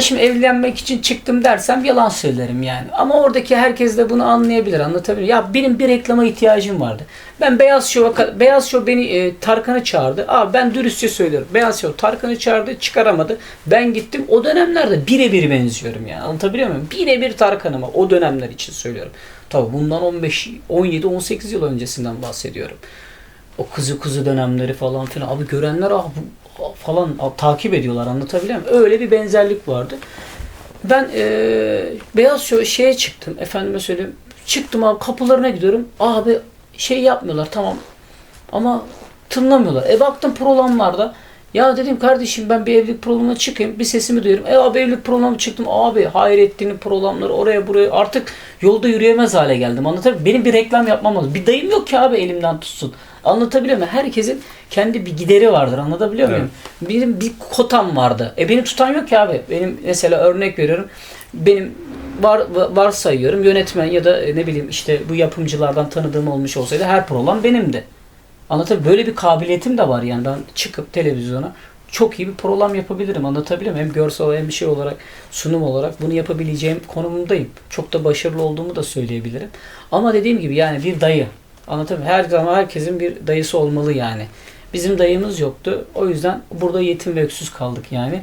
Şimdi evlenmek için çıktım dersem yalan söylerim yani. Ama oradaki herkes de bunu anlayabilir, anlatabilir. Ya benim bir reklama ihtiyacım vardı. Ben Beyaz Show'a, Beyaz Show beni e, Tarkan'ı çağırdı. Abi ben dürüstçe söylüyorum. Beyaz Show Tarkan'ı çağırdı, çıkaramadı. Ben gittim. O dönemlerde birebir benziyorum yani. Anlatabiliyor muyum? Birebir Tarkan'ıma o dönemler için söylüyorum. Tabii bundan 15, 17, 18 yıl öncesinden bahsediyorum. O kızı kızı dönemleri falan filan. Abi görenler ah bu falan takip ediyorlar anlatabiliyor muyum? Öyle bir benzerlik vardı. Ben eee Beyaz Show şeye çıktım. Efendime söyleyeyim. Çıktım abi kapılarına gidiyorum. Abi şey yapmıyorlar tamam. Ama tınlamıyorlar. E baktım programlarda. Ya dedim kardeşim ben bir evlilik programına çıkayım. Bir sesimi duyuyorum. E abi evlilik programına çıktım. Abi Hayrettin'in programları oraya buraya. Artık yolda yürüyemez hale geldim. Anlatabiliyor muyum? Benim bir reklam yapmam lazım. Bir dayım yok ki abi elimden tutsun. Anlatabiliyor muyum? Herkesin kendi bir gideri vardır. Anlatabiliyor muyum? Benim bir kotam vardı. E beni tutan yok ki abi. Benim mesela örnek veriyorum. Benim var varsayıyorum yönetmen ya da e, ne bileyim işte bu yapımcılardan tanıdığım olmuş olsaydı her program benimdi. Anlatabiliyor Böyle bir kabiliyetim de var yani ben çıkıp televizyona çok iyi bir program yapabilirim anlatabiliyor muyum? Hem görsel hem bir şey olarak sunum olarak bunu yapabileceğim konumundayım. Çok da başarılı olduğumu da söyleyebilirim. Ama dediğim gibi yani bir dayı anlatabiliyor? Her zaman herkesin bir dayısı olmalı yani. Bizim dayımız yoktu. O yüzden burada yetim ve öksüz kaldık yani.